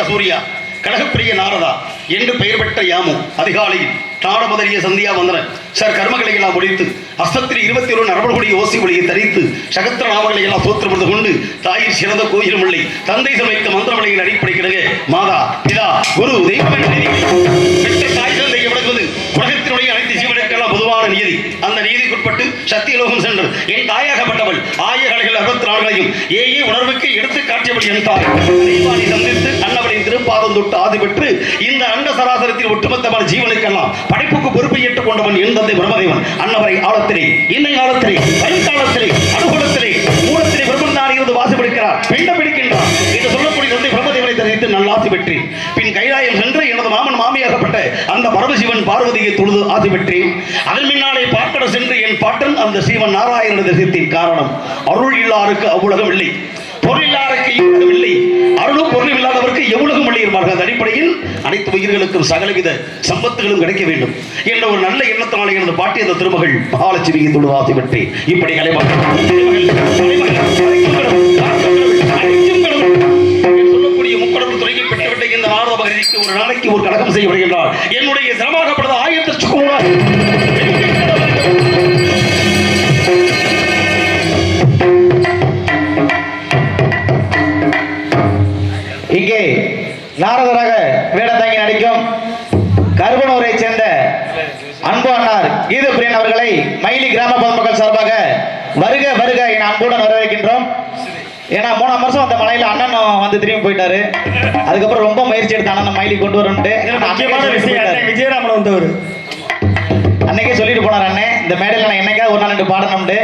சந்தியா சூர்யா. கழகப்பிரிய நாரதா. என்று பெயர் பெற்ற யாமு. அதிகாலையில் தாடமதறிய சந்தியா வந்தனர் சார் கர்மகளை எல்லாம் ஒழித்து அஸ்தத்தில் இருபத்தி ஒரு நரபுடி ஓசி ஒளியை தரித்து சகத்திர நாமங்களை எல்லாம் சூத்திரமது கொண்டு தாயிற் சிறந்த கோயிலும் இல்லை. தந்தை சமைத்த மந்திரமலையின் அடிப்படை கிடங்க மாதா பிதா குரு தெய்வம் பெற்ற தாய் தந்தை விளக்குவது உலகத்தினுடைய அனைத்து ஜீவனுக்கெல்லாம் பொதுவான நீதி அந்த நீதிக்குட்பட்டு சத்தியலோகம் சென்று என் தாயாகப்பட்டவள் ஆயகலைகள் அறுபத்தி நான்களையும் ஏயே உணர்வுக்கு எடுத்து காட்டியவள் என் தாய். சந்தித்து அன்னவளின் திருப்பாதம் தொட்டு ஆதி பெற்று இந்த அண்ட சராசரத்தில் ஒட்டுமொத்தமான ஜீவனுக்கெல்லாம் படைப்புக்கு பொறுப்பை ஏற்றுக் கொண்டவன் என் தந்தை பிரமதேவன். அன்னவரை ஆழத்திலே இன்னை காலத்திலே வருங்காலத்திலே அனுகூலத்திலே மூலத்திலே பிரம்மன் இருந்து வாசிப்பிடிக்கிறார் பிண்டம் பிடிக்கின்றார் என்று சொல்லக்கூடிய தந்தை பிரம்மதேவனை தெரிவித்து நான் ஆசி பெற்றேன். பின் கைலாயம் சென்று எனது மாமன் மாமியாகப்பட்ட அந்த பரமசிவன் பார்வதியை தொழுது ஆசி பெற்றேன். அதன் பின்னாலே பார்க்கட சென்று என் பாட்டன் அந்த சிவன் நாராயண தரிசனத்தின் காரணம் அருள் இல்லாருக்கு அவ்வுலகம் இல்லை. பொருளாருக்கு இல்லாருக்கு அருளும் பொருளும் இல்லாதவருக்கு எவ்வளவு இல்லை இருப்பார்கள் அந்த அடிப்படையில் அனைத்து உயிர்களுக்கும் சகலவித சம்பத்துகளும் கிடைக்க வேண்டும் என்ற ஒரு நல்ல எண்ணத்தினாலே எனது பாட்டி அந்த திருமகள் மகாலட்சுமி தொழுது ஆசி இப்படி கடவுள், சொல்லக்கூடிய முக்கடவுள் துறையில் பெற்றுவிட்ட இந்த நாரத பகுதிக்கு ஒரு நாளைக்கு ஒரு கழகம் செய்யப்படுகின்றார் என்னுடைய சிரமமாகப்படுது ஆயிரத்தி ஏன்னா மூணாம் வருஷம் அந்த மலையில அண்ணன் வந்து திரும்பி போயிட்டாரு. அதுக்கப்புறம் ரொம்ப முயற்சி எடுத்து அண்ணன் மயிலி கொண்டு வரணும்ட்டு விஜயராமன் வந்தவர். அன்னைக்கே சொல்லிட்டு போனார் அண்ணே இந்த மேடையில் நான் என்னைக்காவது ஒரு நாள் ரெண்டு பாடணும்ட்டு.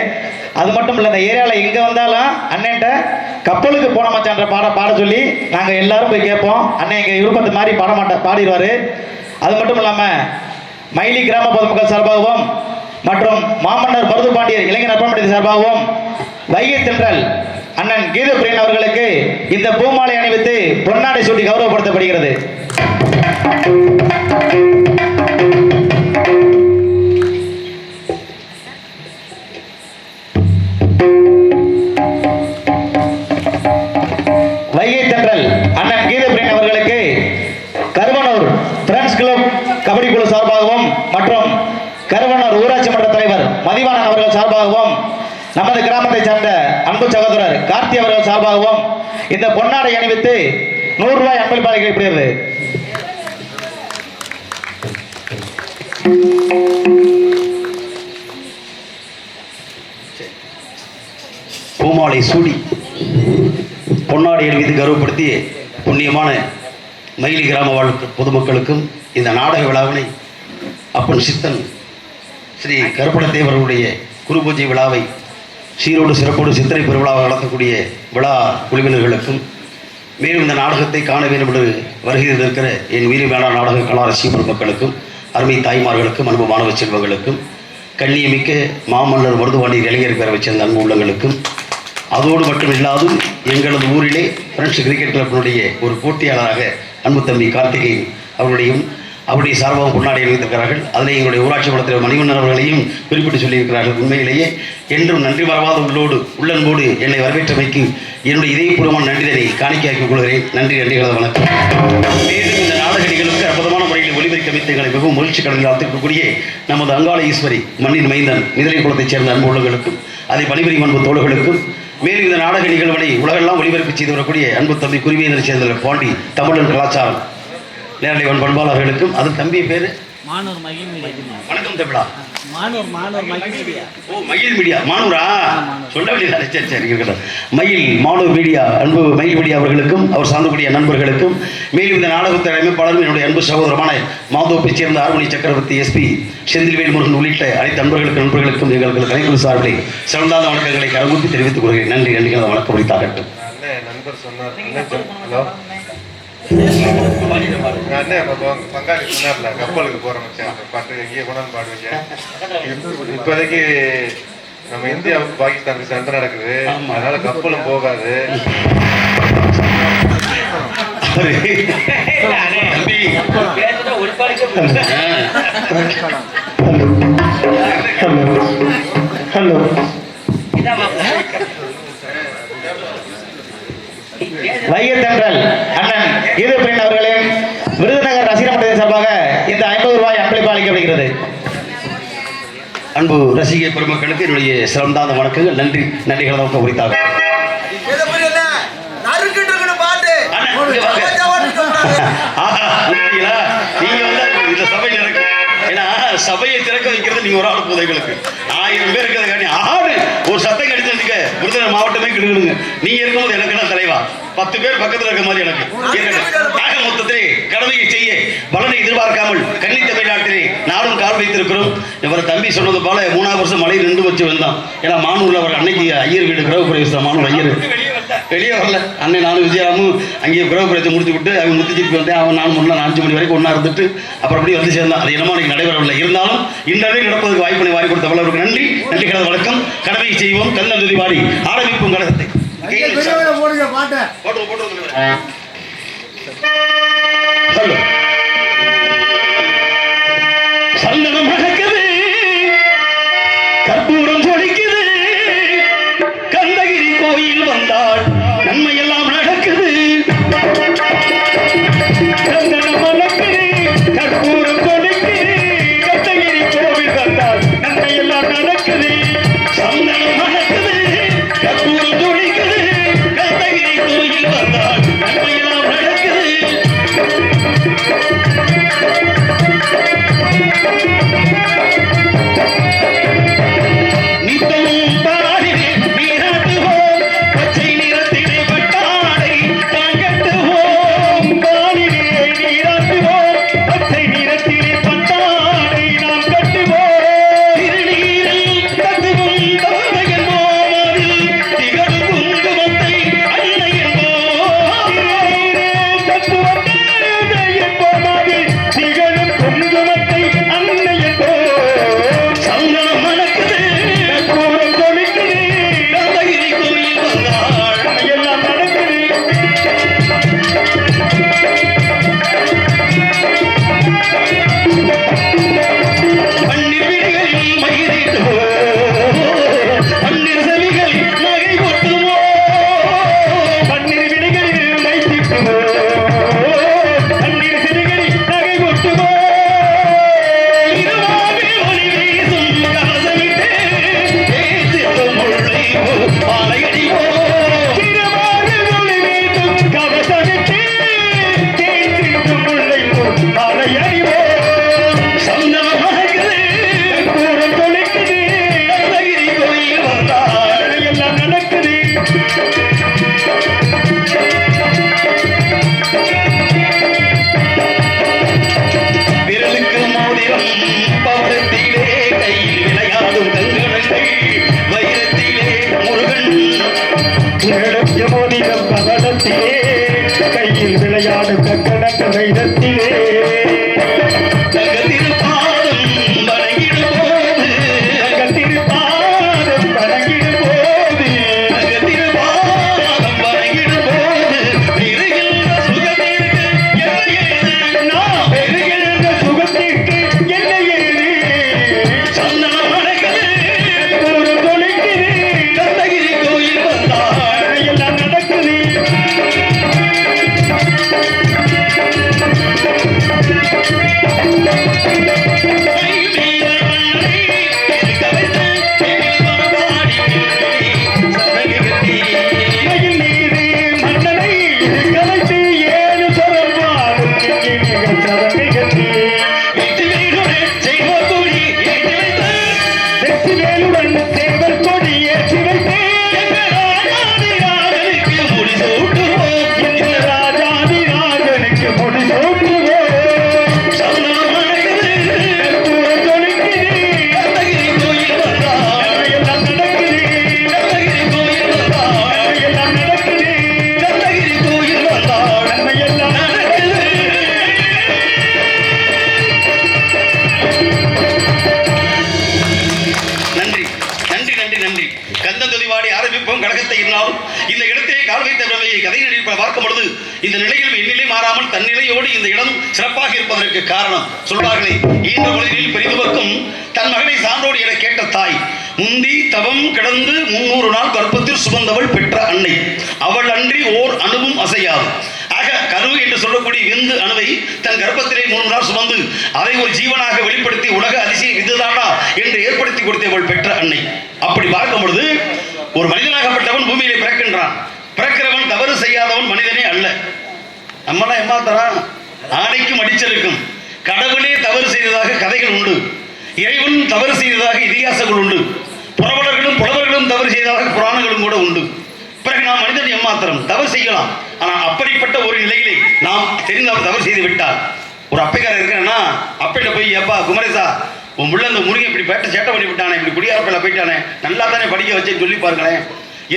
அது மட்டும் இல்லை இந்த ஏரியாவில் எங்கே வந்தாலும் அண்ணன்ட்ட கப்பலுக்கு போன மச்சான்ற பாட பாட சொல்லி நாங்கள் எல்லாரும் போய் கேட்போம். அண்ணன் எங்கள் விருப்பத்தை மாதிரி பாட மாட்ட பாடிடுவார். அது மட்டும் இல்லாமல் மயிலி கிராம பொதுமக்கள் சார்பாகவும் மற்றும் மாமன்னர் பருது பாண்டியர் இளைஞர் நற்பமன்றத்தின் சார்பாகவும் வைகை தென்றல் அண்ணன் கீதப்பிரியன் அவர்களுக்கு இந்த பூமாலை அணிவித்து பொன்னாடை சூட்டி கௌரவப்படுத்தப்படுகிறது. வைகை தென்றல் அண்ணன் கீதப்பிரியன் அவர்களுக்கு கருவனூர் பிரெண்ட்ஸ் கிளப் கபடி குழு சார்பாகவும் மற்றும் கருவனூர் ஊராட்சி மன்ற தலைவர் மதிவானன் அவர்கள் சார்பாகவும் நமது கிராமத்தை சார்ந்த அன்பு சகோதரர் கார்த்தி அவர்கள் சார்பாகவும் இந்த பொன்னாடை அணிவித்து நூறு ரூபாய் அன்பளிப்பாக கிடைக்கிறது பூமாலை சூடி பொன்னாடை அணிவித்து கௌரவப்படுத்தி புண்ணியமான மயிலி கிராம வாழ் பொதுமக்களுக்கும் இந்த நாடக விழாவினை அப்பன் சித்தன் ஸ்ரீ கருப்பணத்தேவர்களுடைய குரு பூஜை விழாவை சீரோடு சிறப்போடு சித்திரை பெருவிழாவை நடத்தக்கூடிய விழா குழுவினர்களுக்கும் மேலும் இந்த நாடகத்தை காண வேண்டும் என்று வருகை இருக்கிற என் உயிரி மேலா நாடக கலா ரசிக அருமை தாய்மார்களுக்கும் அன்பு மாணவ செல்வங்களுக்கும் கண்ணியமிக்க மாமன்னர் மருதுவாண்டி இளைஞர் பேரவை சேர்ந்த அன்பு உள்ளங்களுக்கும் அதோடு மட்டும் இல்லாதும் எங்களது ஊரிலே பிரெஞ்சு கிரிக்கெட் கிளப்பினுடைய ஒரு போட்டியாளராக அன்பு தம்பி கார்த்திகேயன் அவருடையும் அப்படி சார்பாக கொண்டாடி வைத்திருக்கிறார்கள் அதில் எங்களுடைய ஊராட்சி மன்றத்தில் மணிமன்னர் அவர்களையும் குறிப்பிட்டு சொல்லியிருக்கிறார்கள் உண்மையிலேயே என்றும் நன்றி மறவாத உள்ளோடு உள்ளன்போடு என்னை வரவேற்றமைக்கு என்னுடைய இதயபூர்வமான நன்றிதனை காணிக்கையாக்கிக் கொள்கிறேன். நன்றி நன்றி வணக்கம். மேலும் இந்த நாடகடிகளுக்கு அற்புதமான முறையில் ஒளிபரிக்க அமைத்து எங்களை மிகவும் மகிழ்ச்சி கடலில் ஆத்திருக்கக்கூடிய நமது அங்காள ஈஸ்வரி மண்ணின் மைந்தன் நிதிரை குலத்தைச் சேர்ந்த அன்பு உள்ளங்களுக்கும் அதை பணிபுரியும் அன்பு தோழர்களுக்கும் மேலும் இந்த நாடக நிகழ்வுகளை உலகெல்லாம் ஒளிபரப்பு செய்து வரக்கூடிய அன்பு தம்பி குருவியினர் சேர்ந்த பாண்டி தமிழன் கலாச்சாரம் நேரலைவன் பண்பாளர்களுக்கும் அவர்களுக்கும் அது தம்பி பேர்? மானூர் மகிழ் மீடியா. வணக்கம் தமிழா. மானூர் மானூர் மகிழ் மீடியா. ஓ மயில் மீடியா. மானூரா? சொல்ல வேண்டியதா சரி சரி இருக்கட்டும். மயில் மானூர் மீடியா அன்பு மயில் மீடியா அவர்களுக்கும் அவர் சார்ந்தக்கூடிய நண்பர்களுக்கும் மேலும் இந்த நாடகத்தை அமைப்பாளரும் என்னுடைய அன்பு சகோதரமான மாதோப்பை சேர்ந்த ஆர்மணி சக்கரவர்த்தி எஸ்பி செந்தில்வேல் முருகன் உள்ளிட்ட அனைத்து நண்பர்களுக்கும் நண்பர்களுக்கும் எங்களுக்கு கலைக்குழு சார்பிலே சிறந்தாத வணக்கங்களை கரங்கூப்பி தெரிவித்துக் கொள்கிறேன். நன்றி நன்றி வணக்கம் உரித்தாகட்டும் அண்ணன் நண்பர் சொன்னார். ஹலோ. பங்காளி சொன்னார்ல கப்பலுக்கு போற மச்சான் அந்த பாட்டு எங்கேயே கொண்டாந்து பாடுவீங்க இப்ப- இப்போதைக்கு நம்ம இந்தியாவுக்கு பாகிஸ்தானுக்கு சண்டை நடக்குது. அதனால கப்பலும் போகாது. ஹலோ. வைகை தென்றல் அண்ணன் இது பெண் அவர்களின் விருதுநகர் ரசிகர் மன்றத்தின் சார்பாக இந்த ஐம்பது ரூபாய் அன்பளிப்பு அளிக்கப்படுகிறது. அன்பு ரசிகை பெருமக்களுக்கு என்னுடைய சிறந்தாந்த வணக்கங்கள். நன்றி நன்றிகளை நோக்க குறித்தாக நீங்க வந்து இந்த சபையில் இருக்கு ஏன்னா சபையை திறக்க வைக்கிறது நீங்க ஒரு ஆள் புதைகளுக்கு ஆயிரம் பேர் இருக்கிறத காட்டி ஆடு ஒரு சத்தம் கடிச்சு வச்சுக்க விருதுநகர் மாவட்டமே கிடுகிடுங்க நீங்க இருக்கும்போது எனக்கு என்ன தலைவா. பத்து பேர் பக்கத்துல இருக்க மாதிரி எனக்கு. ஆக மொத்தத்திலே கடமையை செய்ய பலனை எதிர்பார்க்காமல் கன்னி தமிழ்நாட்டிலே நாடும் கால் வைத்திருக்கிறோம். இவர் தம்பி சொன்னது போல மூணாவது வருஷம் மழை நின்று வச்சு வந்தான். ஏன்னா மானூர்ல அவர் அன்னைக்கு ஐயர் வீடு கிரக பிரவேசம் மானூர் ஐயர். வெளியே வரல. அன்னை நானும் விஜயாமும் அங்கேயே கிரக பிரவேசம் முடிச்சு விட்டு அவன் முத்துச்சிட்டு வந்தேன் அவன் மணி நேரம் அஞ்சு மணி வரைக்கும் ஒன்றா இருந்துட்டு அப்புறம் அப்படியே வந்து சேர்ந்தான். அது என்னமோ அன்னைக்கு நடைபெறவில்லை. இருந்தாலும் இன்றே நடப்பதற்கு வாய்ப்பினை வாங்கி கொடுத்த வல்லவருக்கு நன்றி. நன்றி கடந்த வணக்கம். கடமையை செய்வோம். கந்தந்துதி வாடி ஆரம்பிப்போம் போடுங்க பாட்டை. சொல்லு. சந்தனம் கற்பூரம் ஜொலிக்குது தொழிவாடி கடகத்தை கழகத்தை இந்த இடத்திலே கால் வைத்த பிரமையை கதை நடிப்பை பார்க்கும் பொழுது இந்த நிலையில் எண்ணிலை மாறாமல் தன்னிலையோடு இந்த இடம் சிறப்பாக இருப்பதற்கு காரணம். சொல்வார்களே ஈன்ற மொழியில் பெரிதுவக்கும் தன் மகனை சான்றோடு என கேட்ட தாய். முந்தி தவம் கிடந்து முன்னூறு நாள் கற்பத்தில் சுமந்தவள் பெற்ற அன்னை. அவள் அன்றி ஓர் அணுவும் அசையாது. ஆக கரு என்று சொல்லக்கூடிய விந்து அணுவை தன் கர்ப்பத்திலே மூன்று நாள் சுமந்து அதை ஒரு ஜீவனாக வெளிப்படுத்தி உலக அதிசயம் இதுதானா என்று ஏற்படுத்தி கொடுத்தவள் பெற்ற அன்னை. அப்படி பார்க்கும் பொழுது ஒரு மனிதனாகப்பட்டவன் பூமியிலே பிறக்கின்றான். பிறக்கிறவன் தவறு செய்யாதவன் மனிதனே அல்ல. நம்மளாம் ஏமாத்தறான் ஆணைக்கும் அடிச்சலுக்கும் கடவுளே தவறு செய்ததாக கதைகள் உண்டு. இறைவன் தவறு செய்ததாக இதிகாசங்கள் உண்டு. புறவலர்களும் புலவர்களும் தவறு செய்ததாக புராணங்களும் கூட உண்டு. பிறகு நாம் மனிதன் ஏமாத்திரம் தவறு செய்யலாம். ஆனால் அப்படிப்பட்ட ஒரு நிலையிலே நாம் தெரிந்து அவர் தவறு செய்து விட்டார் ஒரு அப்பைக்காரர் இருக்கிறேன்னா அப்பையில போய் எப்பா குமரேசா உன் முள்ள அந்த முருகன் இப்படி பேட்ட சேட்டை பண்ணி விட்டானே இப்படி குடியாரப்பில் போயிட்டானே நல்லா தானே படிக்க வச்சேன்னு சொல்லி பாருங்களேன்.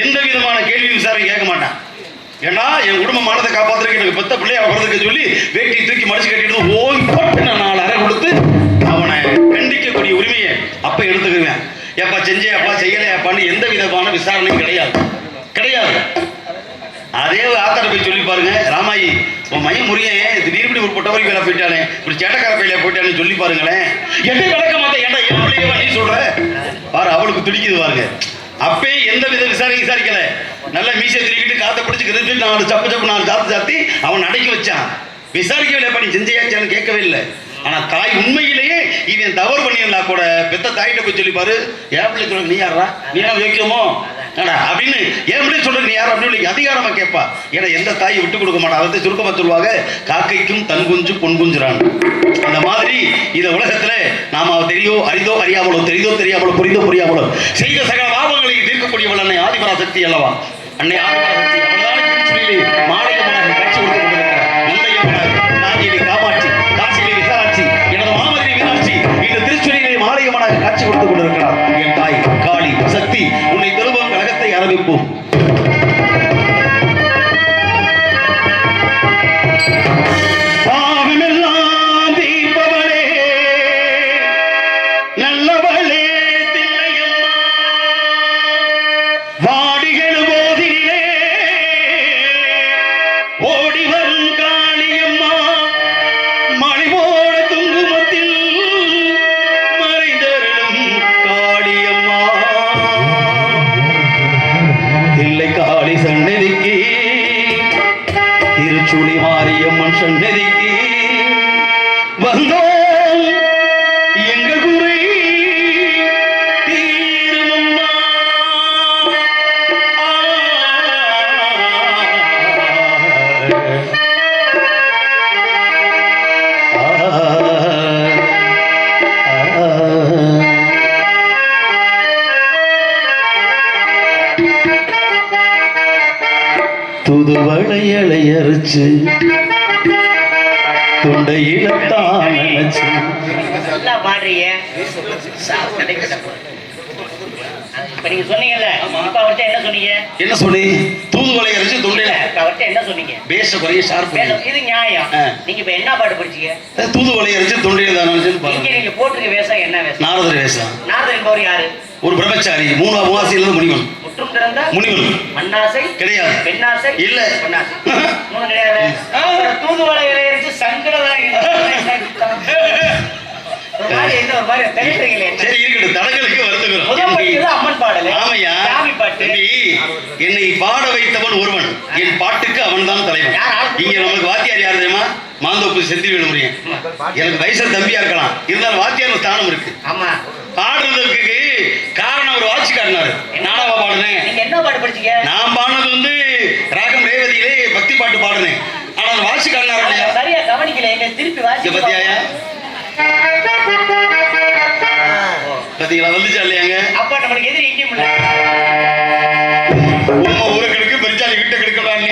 எந்த விதமான கேள்வி விசாரணை கேட்க மாட்டான். ஏன்னா என் குடும்ப மானத்தை காப்பாத்துறதுக்கு எனக்கு பெத்த பிள்ளைய வர்றதுக்கு சொல்லி வேட்டி தூக்கி மடிச்சு கட்டிட்டு ஓய் போட்டு நாலு அறை கொடுத்து அவனை கண்டிக்கக்கூடிய உரிமையை அப்ப எடுத்துக்குவேன். எப்பா செஞ்சே அப்பா செய்யலையாப்பான்னு எந்த விதமான விசாரணையும் கிடையாது. கிடையாது. அதே ஆத்தார போய் சொல்லி பாருங்க ராமாயி உன் மையம் முறியன் திடீர்னு ஒரு பொட்டவரி வேலை போயிட்டானே? இப்படி சேட்டக்கார பையில போயிட்டானு சொல்லி பாருங்களேன். என்ன விளக்க மாட்டேன் ஏன்டா என் பிள்ளையவா நீ சொல்ற? பாரு அவளுக்கு துடிக்குது பாருங்க. அப்பே எந்த வித விசாரணை விசாரிக்கல. நல்ல மீசை திருக்கிட்டு காத்த பிடிச்சி கிட்டு நாலு சப்பு சப்பு நாலு சாத்து சாத்தி அவன் அடக்கி வச்சான். விசாரிக்கவில்லை பண்ணி செஞ்சையாச்சான்னு கேட்கவே இல்லை. ஆனா தாய் உண்மையிலேயே இவன் தவறு பண்ணியிருந்தா கூட பெத்த தாயிட்ட போய் சொல்லி பாரு ஏன் பிள்ளை சொல்ற நீ யாரா நீ யாரும் வைக்கமோ அப்படின்னு என் பிள்ளை சொல்ற நீ யார் அப்படின்னு அதிகாரமா கேட்பா. ஏன்னா எந்த தாயை விட்டு கொடுக்க மாட்டா? அதை சுருக்கமா சொல்லுவாங்க காக்கைக்கும் தன் குஞ்சு பொன் குஞ்சுறான் அந்த மாதிரி இந்த உலகத்துல நாம தெரியோ அறிந்தோ அறியாமலோ தெரிந்தோ தெரியாமலோ புரிந்தோ புரியாமலோ செய்த சகல பாவங்களை தீர்க்கக்கூடியவள் அன்னை ஆதிபராசக்தி அல்லவா? அன்னை ஆதிபராசக்தி அவள்தான் காட்சி கொடுத்து கொண்டிருக்கிறார் நந்தையம்மனாக நாகினி காமாட்சி எனது மாமதி மீனாட்சி இந்த காட்சி கொடுத்து கொண்டிருக்கிறார் என் தாய் காளி சக்தி உன்னை திருவம் கழகத்தை ஆரம்பிப்போம். என்ன சொன்னீங்க? பேச குறைய ஷார்ப் இது நியாயம். நீங்க இப்ப என்ன பாட்டு படிச்சீங்க? அரைச்சு தொண்டையில தான் நினைச்சுன்னு இங்க நீங்க போட்டிருக்க வேஷம் என்ன வேஷம்? நாரதர் வேஷம். நாரதர் என்பவர் யாரு? ஒரு பிரம்மச்சாரி மூணா மூவாசியிலிருந்து முனிவன். முற்றும் திறந்த முனிவன். மண்ணாசை கிடையாது. பெண்ணாசை இல்ல. பொன்னாசை மூணு கிடையாது. சங்கடம் ஒரு மாதிரி என்ன பாட வைத்தவன் ஒருவன். என் பாட்டுக்கு அவன் தான் தலைவன் இங்க நமக்கு வாத்தியார் யார் தெரியுமா? மாந்தோப்பு செந்தில் வேணுமுறையன் எனக்கு வயசுல தம்பியா இருக்கலாம் இருந்தாலும் வாத்தியார் ஸ்தானம் இருக்கு. பாடுறதுக்கு காரணம் ஒரு வாட்சி காட்டினாரு. நானாவா பாடுனேன். நான் பாடினது வந்து ராகம் ரேவதியிலே பக்தி பாட்டு பாடுனேன். ஆனா வாட்சி காட்டினாரு சரியா கவனிக்கல. எங்க திருப்பி வாசி பத்தியாயா பாத்தீங்களா? வந்துச்சா இல்லையாங்க அப்ப நம்மளுக்கு எதிரி எங்கேயும் இல்ல. உமா ஊருக்கு பெருச்சாலி வீட்டை கெடுக்கலான்னு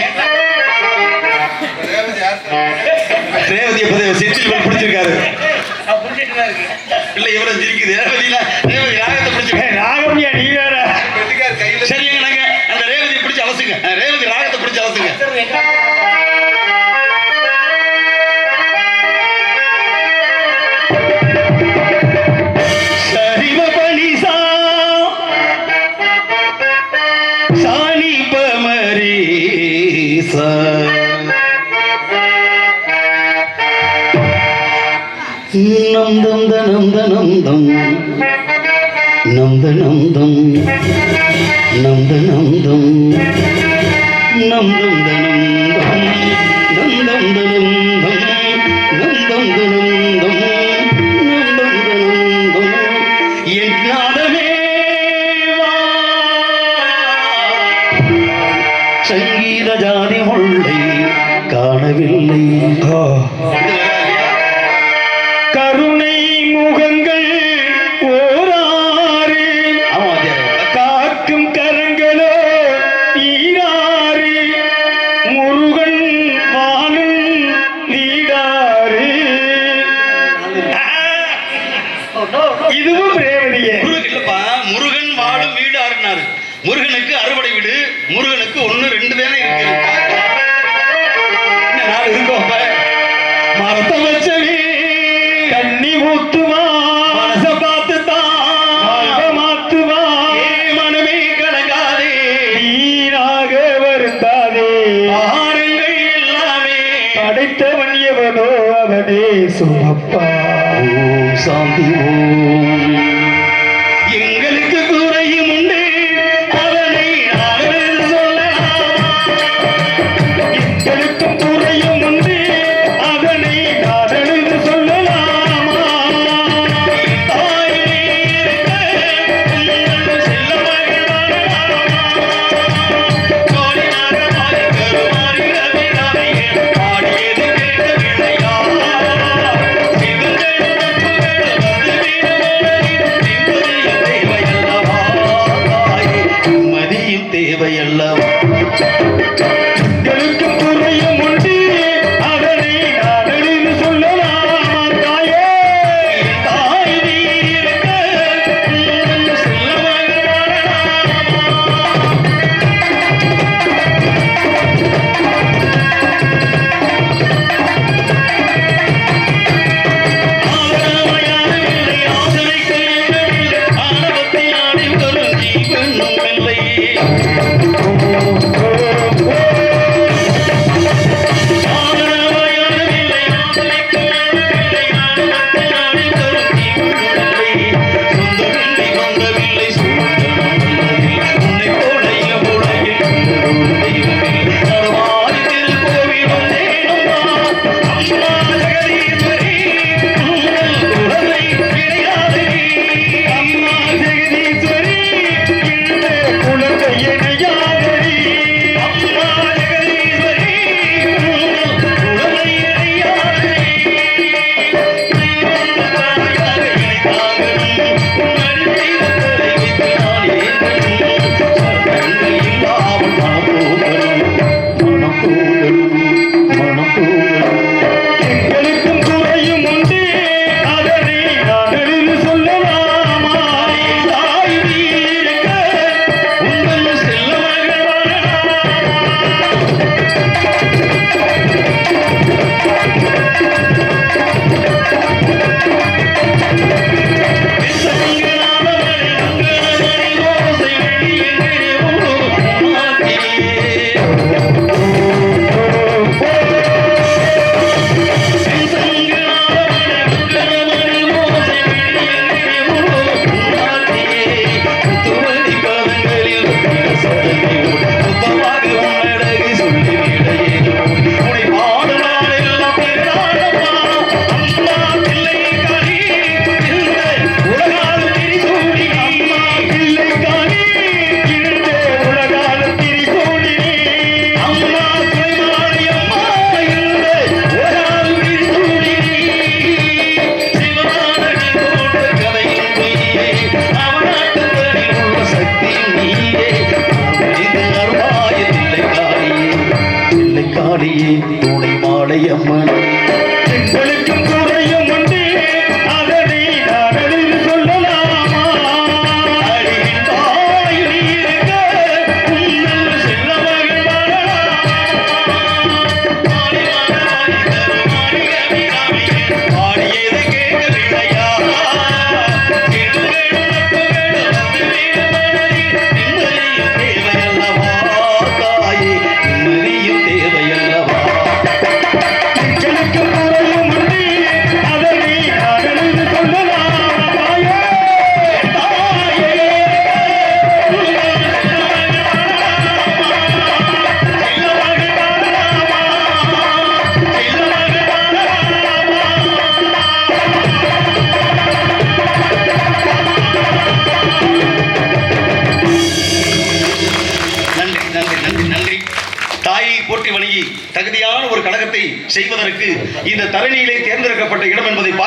ரேவதி பத்தி செந்தில் பிடிச்சிருக்காரு. இல்ல இவரை சிரிக்குது? ரேவதியில நந்த நந்தம் நந்தம் தனம் தம் நந்தம் தனம் சுமப்பா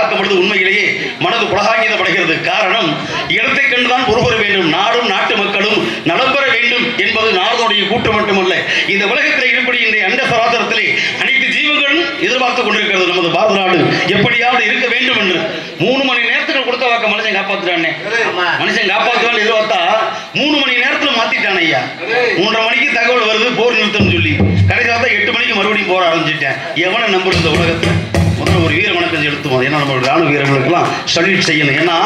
பார்க்கும் பொழுது உண்மையிலேயே மனது புலகாங்கிதப்படுகிறது காரணம் இடத்தை கண்டுதான் பொறுப்பெற வேண்டும். நாடும் நாட்டு மக்களும் நலம் பெற வேண்டும் என்பது நாரதனுடைய கூற்று மட்டுமல்ல. இந்த உலகத்தில் இருக்கக்கூடிய இந்த அண்ட சராசரத்திலே அனைத்து ஜீவங்களும் எதிர்பார்த்துக் கொண்டிருக்கிறது. நமது பாரத நாடு எப்படியாவது இருக்க வேண்டும் என்று. மூணு மணி நேரத்துக்கு கொடுத்த வாக்க மனுஷன் காப்பாத்துறானே. மனுஷன் காப்பாற்றுவான்னு எதிர்பார்த்தா மூணு மணி நேரத்துல மாத்திட்டான் ஐயா. மூன்றரை மணிக்கு தகவல் வருது போர் நிறுத்தம்னு சொல்லி. கடைசியாக எட்டு மணிக்கு மறுபடியும் போற ஆரம்பிச்சிட்டேன். எவனை நம்புறது இந்த உலகத்துல? முதல்ல ஒரு வீர வணக்கம் செலுத்துவோம் ஏன்னா நம்ம ராணுவ வீரர்களுக்கெல்லாம் சல்யூட் செய்யணும். ஏன்னா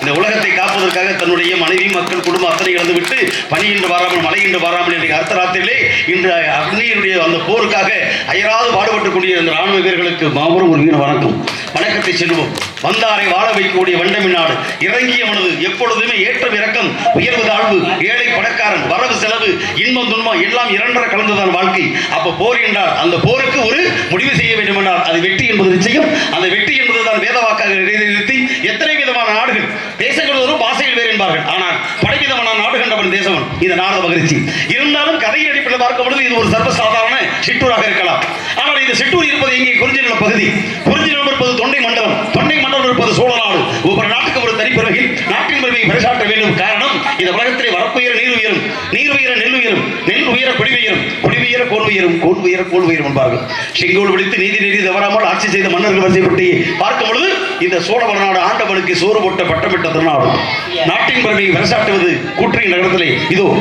இந்த உலகத்தை காப்பதற்காக தன்னுடைய மனைவி மக்கள் குடும்பம் அத்தனை இழந்து விட்டு பனி என்று வராமல் மழை என்று வராமல் இன்றைக்கு அர்த்த ராத்திரியிலே இன்று அக்னியினுடைய அந்த போருக்காக அயராது பாடுபட்டு கூடிய அந்த ராணுவ வீரர்களுக்கு மாபெரும் ஒரு வீர வணக்கம். வணக்கத்தை செல்வோம். வந்தாரை வாழ வைக்கக்கூடிய வண்டமி நாடு. இறங்கிய மனது எப்பொழுதுமே ஏற்றம் இறக்கம் உயர்வு தாழ்வு ஏழை பணக்காரன் வரவு செலவு இன்பம் துன்பம் எல்லாம் இரண்டரை கலந்துதான் வாழ்க்கை. அப்ப போர் என்றால் அந்த போருக்கு ஒரு முடிவு செய்ய வேண்டும் என்றால் அது வெற்றி என்பது நிச்சயம். அந்த வெற்றி என்பதுதான் வேதவாக்காக நிறுத்தி எத்தனை விதமான நாடுகள். தேசங்கள் பாச என்பார்கள் ஆனால் படைவிதமான நாடு கண்டவன் தேசவன். இந்த நாரத மகிழ்ச்சி இருந்தாலும் கதையின் அடிப்படையில் பார்க்கும் பொழுது இது ஒரு சர்வசாதாரண சிற்றூராக இருக்கலாம். ஆனால் இந்த சிற்றூர் இருப்பது எங்கே குறிஞ்சி நில பகுதி. குறிஞ்சி நிலம் இருப்பது தொண்டை மண்டலம். தொண்டை மண்டலம் இருப்பது சோழ நாடு. ஒவ்வொரு நாட்டுக்கு ஒரு தனிப்பிறகில் நாட்டின் பெருமையை பரிசாற்ற வேண்டும். காரணம் இந்த உலகத்திலே வரப்புயர நீர் உயரும் நீர் உயர நெல் உயரும் நெல் உயர குடி உயரும் குடி உயர கோல் உயரும் கோல் உயர கோல் உயரும் என்பார்கள். செங்கோல் விழித்து நீதி நீதி தவறாமல் ஆட்சி செய்த மன்னர்கள் வரிசைப்பட்டு பார்க்கும் பொழுது இந்த சோழ வளநாடு ஆண்டவனுக்கு சோறு போட்ட பட்டமிட்ட திருநாடு. நாட்டின் பெருமையை பரிசாட்டுவது கூற்றின் நகரத்திலே. இதோ.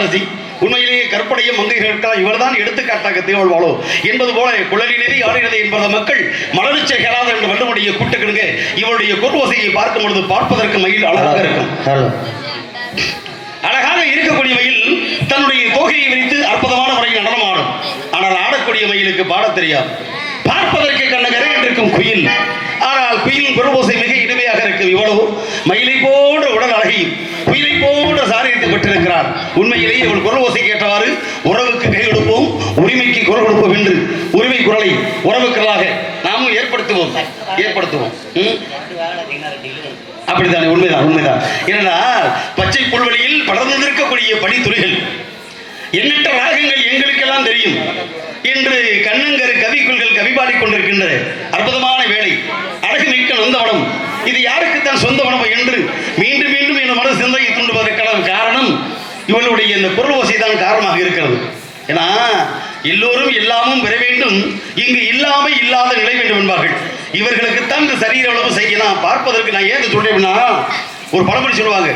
மாதரசி உண்மையிலேயே கற்பனையும் மங்கைகளுக்காக இவர்தான் எடுத்துக்காட்டாக திகழ்வாளோ என்பது போல குழலினதி ஆடினது என்பத மக்கள் மலர்ச்சை கலாத என்று வல்லமுடைய கூட்டுக்கிடுங்க இவருடைய குர்வசையை பார்க்கும் பொழுது பார்ப்பதற்கு மயில் அழகாக இருக்கும். அழகாக. இருக்கக்கூடிய மயில் தன்னுடைய தோகையை விரித்து அற்புதமான முறையில் நடனம் ஆடும். ஆனால் ஆடக்கூடிய மயிலுக்கு பாடத் தெரியாது. பார்ப்பதற்கு கண்ணகரை என்றிருக்கும் குயில். ஆனால் குயிலின் குரவோசை மிக இனிமையாக இருக்கும். இவ்வளவு மயிலை போன்ற உடல் அழகி குயிலை போன்ற சாரியத்தை பெற்றிருக்கிறார். உண்மையிலேயே இவள் குரவோசை கேட்டவாறு உறவுக்கு கை கொடுப்போம் உரிமைக்கு குரல் கொடுப்போம் என்று உரிமை குரலை உறவுக்களாக நாமும் ஏற்படுத்துவோம். ஏற்படுத்துவோம். அப்படித்தானே? உண்மைதான் உண்மைதான். ஏனென்றால் பச்சை புல்வெளியில் படர்ந்திருக்கக்கூடிய பனித்துளிகள் எண்ணற்ற ராகங்கள் எங்களுக்கெல்லாம் தெரியும். என்று கண்ணங்கரு கவிக்குள்கள் கவி பாடிக்கொண்டிருக்கின்ற அற்புதமான வேலை அழகு மிக்க நந்தவனம். இது யாருக்குத்தான் சொந்தவனம் என்று மீண்டும் மீண்டும் என் மனது சிந்தையை தூண்டுவதற்கான காரணம் இவளுடைய இந்த குரல் ஓசை தான் காரணமாக இருக்கிறது. ஏன்னா எல்லோரும் எல்லாமும் பெற வேண்டும். இங்கு இல்லாமை இல்லாத நிலை வேண்டும் என்பார்கள். இவர்களுக்குத்தான் இந்த சரீர அளவு செய்யலாம் பார்ப்பதற்கு நான் ஏன் சொல்றேன்னா ஒரு பழமொழி சொல்லுவாங்க.